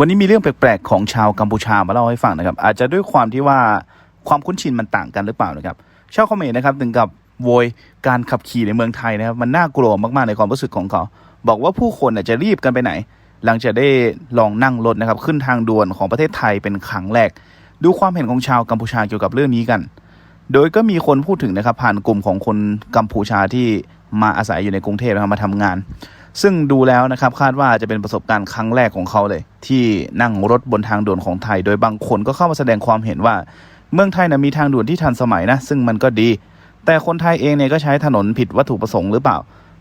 วันนี้มีเรื่องแปลกๆของชาวกัมพูชามาเล่าให้ฟังนะครับ อาจจะด้วยความที่ว่าความคุ้นชินมันต่างกันหรือเปล่านะครับ ชาวเขมรนะครับถึงกับโวยการขับขี่ในเมืองไทยนะครับ มันน่ากลัวมากๆในความรู้สึกของเขา บอกว่าผู้คนจะรีบกันไปไหน หลังจากได้ลองนั่งรถนะครับ ขึ้นทางด่วนของประเทศไทยเป็นครั้งแรก ดูความเห็นของชาวกัมพูชาเกี่ยวกับเรื่องนี้กัน โดยก็มีคนพูดถึงนะครับ ผ่านกลุ่มของคนกัมพูชาที่มาอาศัยอยู่ในกรุงเทพนะครับมาทำงาน ซึ่งดูแล้วนะครับคาดว่าจะเป็นประสบการณ์ครั้งแรกของเขาเลย ที่นั่งรถบนทางด่วนของไทย โดยบางคนก็เข้ามาแสดงความเห็นว่า เมืองไทยนะมีทางด่วนที่ทันสมัยนะซึ่งมันก็ดี แต่คนไทยเองเนี่ยก็ใช้ถนนผิดวัตถุประสงค์หรือเปล่า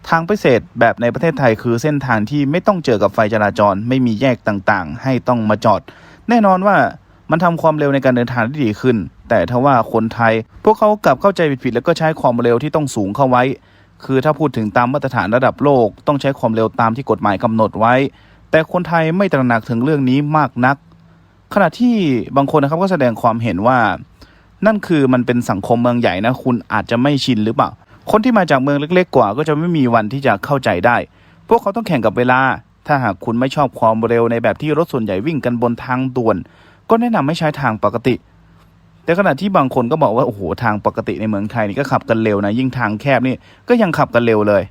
ทางพิเศษแบบในประเทศไทยคือเส้นทางที่ไม่ต้องเจอกับไฟจราจร ไม่มีแยกต่างๆ ให้ต้องมาจอด แน่นอนว่ามันทำความเร็วในการเดินทางได้ดีขึ้น แต่ถ้าว่าคนไทย พวกเขากลับเข้าใจผิดๆแล้วก็ใช้ความเร็วที่ต้องสูงเข้าไว้ คือถ้าพูดถึงตามมาตรฐานระดับโลก ต้องใช้ความเร็วตามที่กฎหมายกำหนดไว้ แต่คนไทยไม่ตระหนักถึงเรื่องนี้มากนัก ขณะที่บางคนนะครับก็แสดงความเห็นว่า นั่นคือมันเป็นสังคมเมืองใหญ่นะคุณอาจจะไม่ชินหรือเปล่า คนที่มาจากเมืองเล็ก ๆ กว่า ก็จะไม่มีวันที่จะเข้าใจได้ พวกเขาต้องแข่งกับเวลา ถ้าหากคุณไม่ชอบความเร็วในแบบที่รถส่วนใหญ่วิ่งกันบนทางด่วน ก็แนะนำให้ใช้ทางปกติ แต่ขณะที่บางคนก็บอกว่าโอ้โหทางปกติในเมืองไทยนี่ก็ขับกันเร็วนะยิ่งทางแคบนี่ก็ยังขับกันเร็วเลย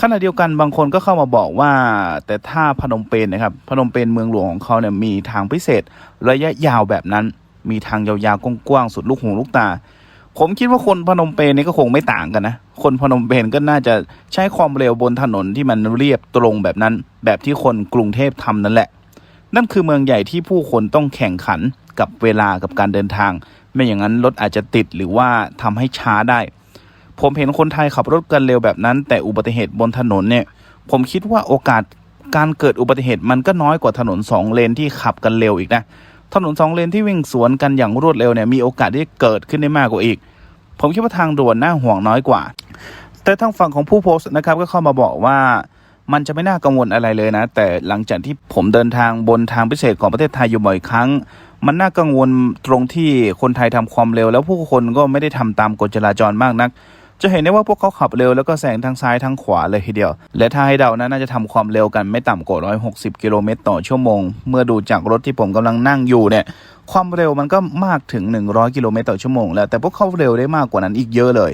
ขณะเดียวกันบางคนก็เข้ามาบอกว่า แต่ถ้าพนมเปญนะครับพนมเปญเมืองหลวงของเขาเนี่ยมีทางพิเศษ ระยะยาวแบบนั้น มีทางยาวๆกว้างๆสุดลูกหูลูกตา ผมคิดว่าคนพนมเปญนี่ก็คงไม่ต่างกันนะคนพนมเปญก็น่าจะใช้ความเร็วบนถนนที่มันเรียบตรงแบบนั้น แบบที่คนกรุงเทพทำนั่นแหละ นั่นคือเมืองใหญ่ที่ผู้คนต้องแข่งขันกับเวลากับการเดินทาง ไม่อย่างนั้นรถอาจจะติดหรือว่าทำให้ช้าได้ ผมเห็นคนไทยขับรถกันเร็วแบบนั้น แต่อุบัติเหตุบนถนนเนี่ย ผมคิดว่าโอกาสการเกิดอุบัติเหตุมันก็น้อยกว่าถนนสองเลนที่ขับกันเร็วอีกนะถนนสองเลนที่วิ่งสวนกันอย่างรวดเร็วเนี่ยมีโอกาสที่เกิดขึ้นได้มากกว่าอีก ผมคิดว่าทางด่วนน่าห่วงน้อยกว่า แต่ทางฝั่งของผู้โพสต์นะครับก็เข้ามาบอกว่า มันจะไม่น่ากังวลอะไรเลยนะ แต่หลังจากที่ผมเดินทางบนทางพิเศษของประเทศไทยอยู่บ่อยครั้ง มันน่ากังวลตรงที่คนไทยทำความเร็ว แล้วผู้คนก็ไม่ได้ทำตามกฎจราจรมากนัก จะเห็นได้ว่าพวกเขาขับเร็วแล้วก็แซงทั้งซ้ายทั้งขวาเลยทีเดียว และถ้าให้เดานะน่าจะทำความเร็วกันไม่ต่ำกว่า 160 กิโลเมตรต่อชั่วโมง เมื่อดูจากรถที่ผมกำลังนั่งอยู่เนี่ยความเร็วมันก็มากถึง 100 กิโลเมตรต่อชั่วโมงแล้วแต่พวกเขาเร็วได้มากกว่านั้นอีกเยอะเลย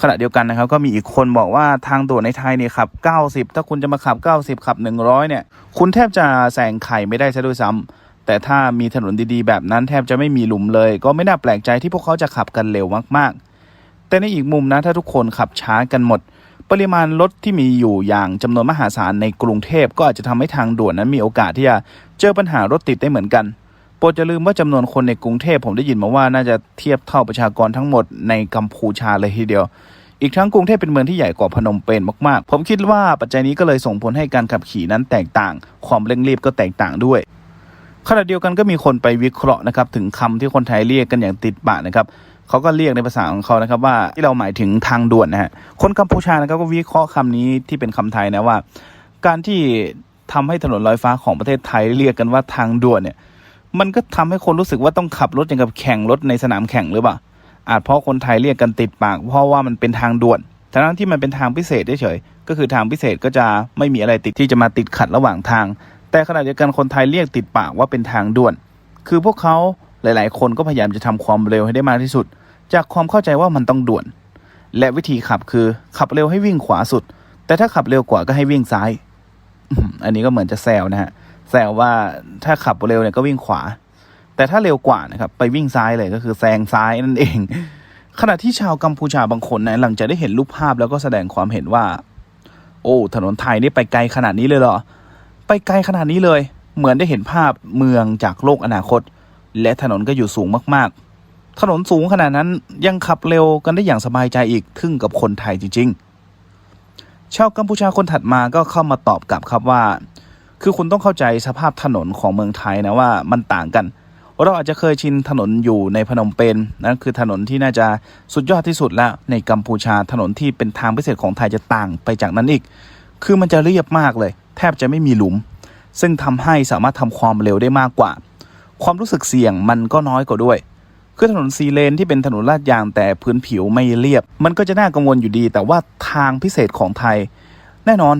ขณะเดียวกันนะครับก็มีอีกคนบอกว่าทางด่วนในไทยเนี่ยขับ 90 ถ้าคุณจะมาขับ 90 ขับ 100 เนี่ย คุณแทบจะแซงใครไม่ได้ซะด้วยซ้ำแต่ถ้ามีถนนดีๆ แบบนั้นแทบจะไม่มีหลุมเลย ก็ไม่น่าแปลกใจที่พวกเขาจะขับกันเร็วมากๆ แต่ในอีกมุมนะถ้าทุกคนขับช้ากันหมด ปริมาณรถที่มีอยู่อย่างจำนวนมหาศาลในกรุงเทพก็อาจจะทำให้ทางด่วนนั้นมีโอกาสที่จะเจอปัญหารถติดได้เหมือนกัน โปรดอย่าลืมว่าจำนวนคนในกรุงเทพผมได้ยินมาว่าน่าจะเทียบเท่าประชากรทั้งหมดในกัมพูชาเลยทีเดียว อีกทั้งกรุงเทพเป็นเมืองที่ใหญ่กว่าพนมเปญมากๆ ผมคิดว่าปัจจัยนี้ก็เลยส่งผลให้การขับขี่นั้นแตกต่าง ความเร่งรีบก็แตกต่างด้วยขณะเดียวกันก็มีคนไปวิเคราะห์นะครับถึงคำที่คนไทยเรียกกันอย่างติดปากนะครับเขาก็เรียกในภาษาของเขานะครับว่าที่เราหมายถึงทางด่วนนะฮะคนกัมพูชานะครับก็วิเคราะห์คำนี้ที่เป็นคำไทยนะว่า การที่ทำให้ถนนลอยฟ้าของประเทศไทยเรียกกันว่าทางด่วนเนี่ย มันก็ทำให้คนรู้สึกว่าต้องขับรถอย่างกับแข่งรถในสนามแข่งหรือเปล่า อาจเพราะคนไทยเรียกกันติดปาก เพราะว่ามันเป็นทางด่วนทั้งที่มันเป็นทางพิเศษเฉยๆก็คือทางพิเศษก็จะไม่มีอะไรติดที่จะมาติดขัดระหว่างทาง แต่ขณะเดียวกันคนไทยเรียกติดปากว่าเป็นทางด่วน คือพวกเขาหลาย ๆ คนก็พยายามจะทำความเร็วให้ได้มากที่สุด จากความเข้าใจว่ามันต้องด่วน และวิธีขับคือขับเร็วให้วิ่งขวาสุด แต่ถ้าขับเร็วกว่าก็ให้วิ่งซ้าย อันนี้ก็เหมือนจะแซวนะฮะ แซวว่าถ้าขับเร็วเนี่ยก็วิ่งขวา แต่ถ้าเร็วกว่านะครับไปวิ่งซ้ายเลยก็คือแซงซ้ายนั่นเอง ขณะที่ชาวกัมพูชาบางคนนะหลังจากได้เห็นรูปภาพแล้วก็แสดงความเห็นว่า โอ้ ถนนไทยนี่ไปไกลขนาดนี้เลยเหรอ ไปไกลขนาดนี้เลย เหมือนได้เห็นภาพเมืองจากโลกอนาคต และถนนก็อยู่สูงมากๆ ถนนสูงขนาดนั้นยังขับเร็วกันได้อย่างสบายใจอีกทึ่งกับคนไทยจริง ๆ ชาวกัมพูชาคนถัดมาก็เข้ามาตอบกลับครับว่า คือคุณต้องเข้าใจสภาพถนนของเมืองไทยนะว่ามันต่างกัน เราอาจจะเคยชินถนนอยู่ในพนมเปญนั่นคือถนนที่น่าจะสุดยอดที่สุดแล้ว ในกัมพูชาถนนที่เป็นทางพิเศษของไทยจะต่างไปจากนั้นอีก คือมันจะเรียบมากเลย แทบจะไม่มีหลุม ซึ่งทำให้สามารถทำความเร็วได้มากกว่า ความรู้สึกเสี่ยงมันก็น้อยกว่าด้วยคือถนนซีเลนที่เป็นถนนลาดยางแต่พื้นผิวไม่เรียบ มันก็จะน่ากังวลอยู่ดี แต่ว่าทางพิเศษของไทย แน่นอน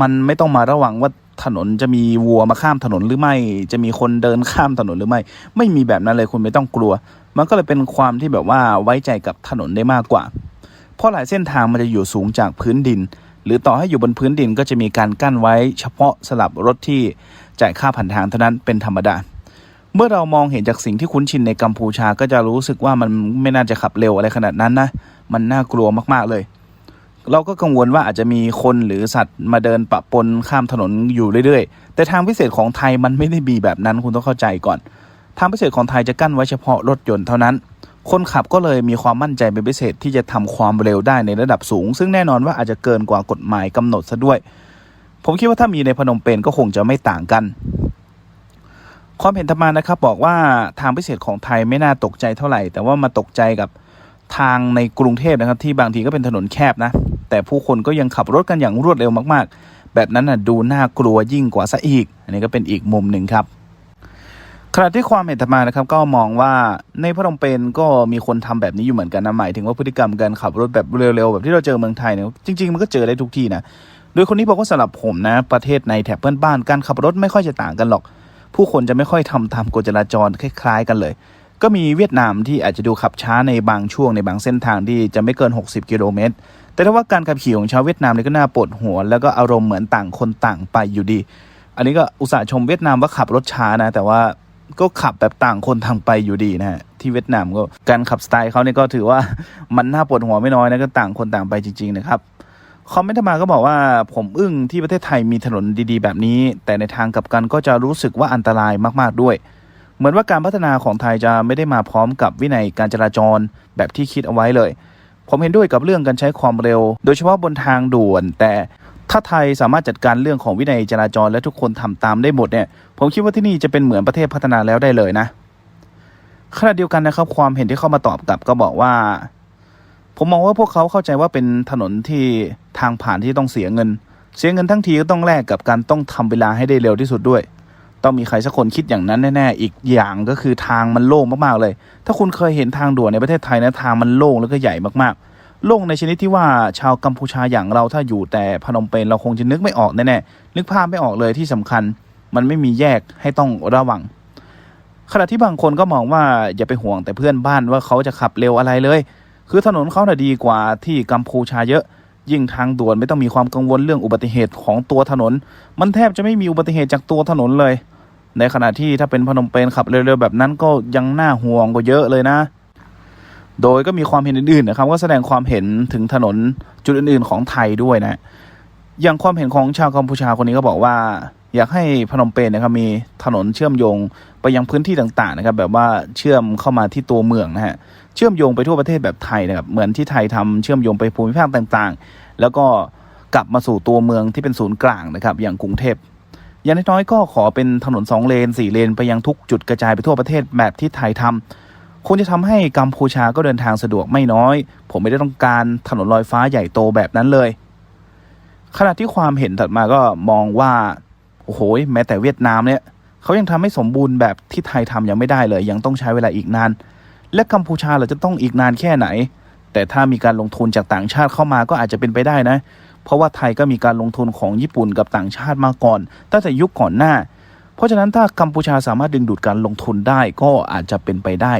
มันไม่ต้องมาระวังว่า ถนนจะมีวัวมาข้ามถนนหรือไม่ จะมีคนเดินข้ามถนนหรือไม่ ไม่มีแบบนั้นเลยคุณไม่ต้องกลัว มันก็เลยเป็นความที่แบบว่าไว้ใจกับถนนได้มากกว่า เพราะหลายเส้นทางมันจะอยู่สูงจากพื้นดิน หรือต่อให้อยู่บนพื้นดินก็จะมีการกั้นไว้ เฉพาะสลับรถที่จ่ายค่าผ่านทางเท่านั้นเป็นธรรมดาเมื่อเรามองเห็นจากสิ่งที่คุ้นชินในกัมพูชาก็จะรู้สึกว่ามันไม่น่าจะขับเร็วอะไรขนาดนั้นนะ มันน่ากลัวมากๆเลย เราก็กังวลว่าอาจจะมีคนหรือสัตว์มาเดินปะปนข้ามถนนอยู่เรื่อยๆ แต่ทางพิเศษของไทยมันไม่ได้มีแบบนั้นคุณต้องเข้าใจก่อน ทางพิเศษของไทยจะกั้นไว้เฉพาะรถยนต์เท่านั้น คนขับก็เลยมีความมั่นใจเป็นพิเศษที่จะทำความเร็วได้ในระดับสูง ซึ่งแน่นอนว่าอาจจะเกินกว่ากฎหมายกำหนดซะด้วย ผมคิดว่าถ้ามีในพนมเปญก็คงจะไม่ต่างกันความเห็นธรรมานะครับบอกว่าทางพิเศษของไทยไม่น่าตกใจเท่าไหร่ แต่ว่ามาตกใจกับทางในกรุงเทพนะครับที่บางทีก็เป็นถนนแคบนะ แต่ผู้คนก็ยังขับรถกันอย่างรวดเร็วมากๆ แบบนั้นนะดูน่ากลัวยิ่งกว่าซะอีก อันนี้ก็เป็นอีกมุมหนึ่งครับขณะที่ความเห็นธรรมานะครับก็มองว่าในพนมเปญก็มีคนทำแบบนี้อยู่เหมือนกันนะหมายถึงว่าพฤติกรรมการขับรถแบบเร็วๆ แบบที่เราเจอเมืองไทยเนี่ยจริงๆมันก็เจอได้ทุกที่นะโดยคนนี้บอกว่าสำหรับผมนะ ประเทศในแถบเพื่อนบ้านการขับรถไม่ค่อยจะต่างกันหรอก ผู้คนจะไม่ค่อยทำตามกฎจราจรคล้าย ๆ กันเลย ก็มีเวียดนามที่อาจจะดูขับช้าในบางช่วงในบางเส้นทางที่จะไม่เกิน 60 กิโลเมตร แต่ถ้าว่าการขับขี่ของชาวเวียดนามนี่ก็น่าปวดหัว แล้วก็อารมณ์เหมือนต่างคนต่างไปอยู่ดี อันนี้ก็อุตส่าห์ชมเวียดนามว่าขับรถช้านะ แต่ว่าก็ขับแบบต่างคนต่างไปอยู่ดีนะฮะที่เวียดนามก็การขับสไตล์เขาเนี่ยก็ถือว่ามันน่าปวดหัวไม่น้อยนะก็ต่างคนต่างไปจริงๆนะครับคอมเมนต์มาก็บอกว่าผมอึ้งที่ประเทศไทยมีถนนดีๆ แบบนี้ แต่ในทางกลับกันก็จะรู้สึกว่าอันตรายมากๆด้วย เหมือนว่าการพัฒนาของไทยจะไม่ได้มาพร้อมกับวินัยการจราจรแบบที่คิดเอาไว้เลย ผมเห็นด้วยกับเรื่องการใช้ความเร็ว โดยเฉพาะบนทางด่วน แต่ถ้าไทยสามารถจัดการเรื่องของวินัยจราจรและทุกคนทำตามได้หมดเนี่ย ผมคิดว่าที่นี่จะเป็นเหมือนประเทศพัฒนาแล้วได้เลยนะขณะเดียวกันนะครับ ความเห็นที่เข้ามาตอบกลับก็บอกว่า ผมมองว่าพวกเขาเข้าใจว่าเป็นถนนที่ทางผ่านที่ต้องเสียเงิน เสียเงินทั้งทีก็ต้องแลกกับการต้องทำเวลาให้ได้เร็วที่สุดด้วย ต้องมีใครสักคนคิดอย่างนั้นแน่ๆ อีกอย่างก็คือทางมันโล่งมากๆเลย ถ้าคุณเคยเห็นทางด่วนในประเทศไทยนะทางมันโล่งแล้วก็ใหญ่มากๆ โล่งในชนิดที่ว่าชาวกัมพูชาอย่างเราถ้าอยู่แต่พนมเปญเราคงจะนึกไม่ออกแน่ๆ นึกภาพไม่ออกเลยที่สำคัญ มันไม่มีแยกให้ต้องระวัง ขณะที่บางคนก็มองว่าอย่าไปห่วงแต่เพื่อนบ้านว่าเขาจะขับเร็วอะไรเลย คือถนนเขาน่ะดีกว่าที่กัมพูชาเยอะยิ่งทางด่วนไม่ต้องมีความกังวลเรื่องอุบัติเหตุของตัวถนน มันแทบจะไม่มีอุบัติเหตุจากตัวถนนเลย ในขณะที่ถ้าเป็นพนมเปญขับเร็วๆแบบนั้นก็ยังน่าห่วงกว่าเยอะเลยนะ โดยก็มีความเห็นอื่นๆนะครับ ก็แสดงความเห็นถึงถนนจุดอื่นๆของไทยด้วยนะ อย่างความเห็นของชาวกัมพูชาคนนี้ก็บอกว่า อยากให้พนมเปญนะครับมีถนนเชื่อมโยงไปยังพื้นที่ต่างๆนะครับ แบบว่าเชื่อมเข้ามาที่ตัวเมืองนะฮะเชื่อมโยงไปทั่วประเทศแบบไทยนะครับเหมือนที่ไทยทำเชื่อมโยงไปภูมิภาคต่างๆ แล้วก็กลับมาสู่ตัวเมืองที่เป็นศูนย์กลางนะครับ อย่างกรุงเทพ อย่างน้อยๆก็ขอเป็นถนนสองเลนสี่เลน ไปยังทุกจุดกระจายไปทั่วประเทศแบบที่ไทยทำคงจะทำให้กัมพูชาก็เดินทางสะดวกไม่น้อย ผมไม่ได้ต้องการถนนลอยฟ้าใหญ่โตแบบนั้นเลย ขณะที่ความเห็นถัดมาก็มองว่า โอ้โห แม้แต่เวียดนามเนี่ยเขายังทำให้สมบูรณ์แบบที่ไทยทำยังไม่ได้เลย ยังต้องใช้เวลาอีกนาน และกัมพูชาเราจะต้องอีกนานแค่ไหน แต่ถ้ามีการลงทุนจากต่างชาติเข้ามาก็อาจจะเป็นไปได้นะ เพราะว่าไทยก็มีการลงทุนของญี่ปุ่นกับต่างชาติมาก่อนตั้งแต่ยุคก่อนหน้า เพราะฉะนั้นถ้ากัมพูชาสามารถดึงดูดการลงทุนได้ก็อาจจะเป็นไปได้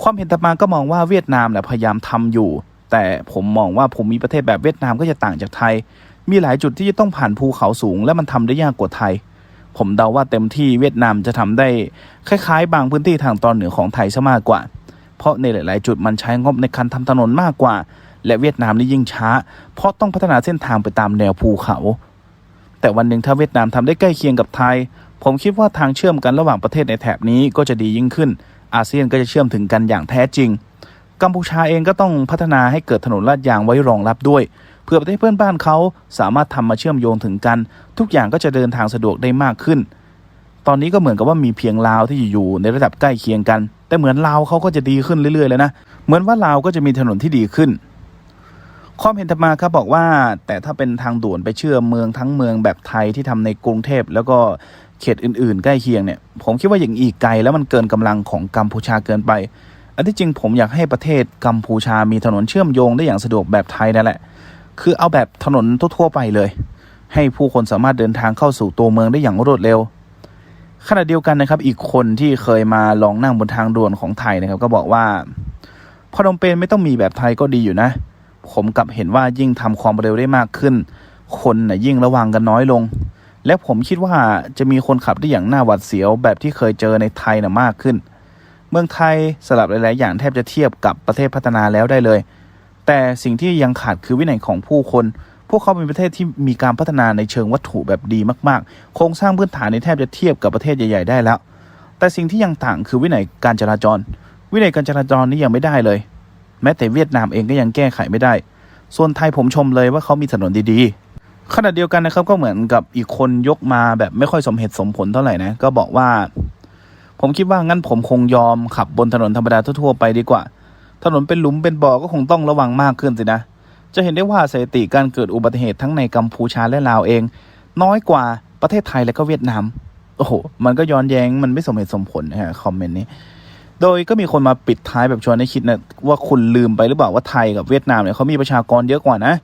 ความเห็นต่อมาก็มองว่าเวียดนามแหละพยายามทำอยู่ แต่ผมมองว่าผมมีประเทศแบบเวียดนามก็จะต่างจากไทย มีหลายจุดที่จะต้องผ่านภูเขาสูง และมันทำได้ยากกว่าไทย ผมเดาว่าเต็มที่เวียดนามจะทำได้คล้ายๆ บางพื้นที่ทางตอนเหนือของไทยซะมากกว่า เพราะในหลาย ๆ จุดมันใช้งบในการทำถนนมากกว่า และเวียดนามนี่ยิ่งช้า เพราะต้องพัฒนาเส้นทางไปตามแนวภูเขา แต่วันหนึ่งถ้าเวียดนามทำได้ใกล้เคียงกับไทย ผมคิดว่าทางเชื่อมกันระหว่างประเทศในแถบนี้ก็จะดียิ่งขึ้น อาเซียนก็จะเชื่อมถึงกันอย่างแท้จริง กัมพูชาเองก็ต้องพัฒนาให้เกิดถนนลาดยางไว้รองรับด้วย เพื่อประเทศเพื่อนบ้านเขาสามารถทำมาเชื่อมโยงถึงกัน ทุกอย่างก็จะเดินทางสะดวกได้มากขึ้น ตอนนี้ก็เหมือนกับว่ามีเพียงลาวที่อยู่ในระดับใกล้เคียงกัน แต่เหมือนลาวเขาก็จะดีขึ้นเรื่อยๆเลยนะเหมือนว่าลาวก็จะมีถนนที่ดีขึ้น ความเห็นธรรมาครับบอกว่า แต่ถ้าเป็นทางด่วนไปเชื่อมเมืองทั้งเมืองแบบไทยที่ทำในกรุงเทพแล้วก็เขตอื่น ๆ ใกล้เคียงเนี่ยผมคิดว่าอย่างอีกไกลแล้วมันเกินกำลังของกัมพูชาเกินไป อันที่จริงผมอยากให้ประเทศกัมพูชามีถนนเชื่อมโยงได้อย่างสะดวกแบบไทยนั่นแหละ คือเอาแบบถนนทั่วๆไปเลยใให้ผู้คนสามารถเดินทางเข้าสู่ตัวเมืองได้อย่างรวดเร็วขณะเดียวกันนะครับ อีกคนที่เคยมาลองนั่งบนทางด่วนของไทยนะครับ ก็บอกว่าพนมเปญไม่ต้องมีแบบไทยก็ดีอยู่นะ ผมกลับเห็นว่ายิ่งทำความเร็วได้มากขึ้น คนน่ะยิ่งระวังกันน้อยลง และผมคิดว่าจะมีคนขับได้อย่างน่าหวาดเสียวแบบที่เคยเจอในไทยน่ะมากขึ้น เมืองไทยสลับหลาย ๆ อย่างแทบจะเทียบกับประเทศพัฒนาแล้วได้เลย แต่สิ่งที่ยังขาดคือวินัยของผู้คน พวกเขาเป็นประเทศที่มีการพัฒนาในเชิงวัตถุแบบดีมาก ๆ โครงสร้างพื้นฐานในแทบจะเทียบกับประเทศใหญ่ ๆ ได้แล้ว แต่สิ่งที่ยังต่างคือวินัยการจราจร วินัยการจราจรนี่ยังไม่ได้เลย แม้แต่เวียดนามเองก็ยังแก้ไขไม่ได้ ส่วนไทยผมชมเลยว่าเขามีถนนดีๆ ขณะเดียวกันนะครับก็เหมือนกับอีกคนยกมาแบบไม่ค่อยสมเหตุสมผลเท่าไหร่นะ ก็บอกว่า ผมคิดว่างั้นผมคงยอมขับบนถนนธรรมดาทั่วๆไปดีกว่า ถนนเป็นหลุมเป็นบ่อก็คงต้องระวังมากขึ้นสินะ จะเห็นได้ว่าสถิติการเกิดอุบัติเหตุทั้งในกัมพูชาและลาวเอง น้อยกว่าประเทศไทยและก็เวียดนาม โอ้โห มันก็ย้อนแย้งมันไม่สมเหตุสมผลนะฮะคอมเมนต์นี้ โดยก็มีคนมาปิดท้ายแบบชวนให้คิดนะว่าคุณลืมไปหรือเปล่าว่าไทยกับเวียดนามเนี่ยเขามีประชากรเยอะกว่านะ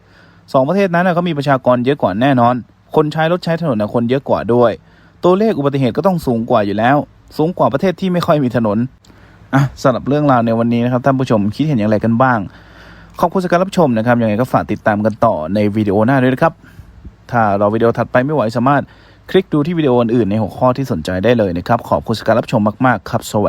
สองประเทศนั้นเขามีประชากรเยอะกว่าแน่นอน คนใช้รถใช้ถนนนะคนเยอะกว่าด้วย ตัวเลขอุบัติเหตุก็ต้องสูงกว่าอยู่แล้ว สูงกว่าประเทศที่ไม่ค่อยมีถนนอะสำหรับเรื่องราวในวันนี้นะครับท่านผู้ชมคิดเห็นอย่างไรกันบ้าง ขอบคุณสำหรับการรับชมนะครับยังไงก็ฝากติดตามกันต่อในวิดีโอหน้าด้วยนะครับถ้าราวิดีโอถัดไปไม่ไหวสามารถคลิกดูที่วิดีโออื่นในหัวข้อที่สนใจได้เลยนะครับ ขอบคุณสำหรับการรับชมมาก ๆ ครับ สวัสดี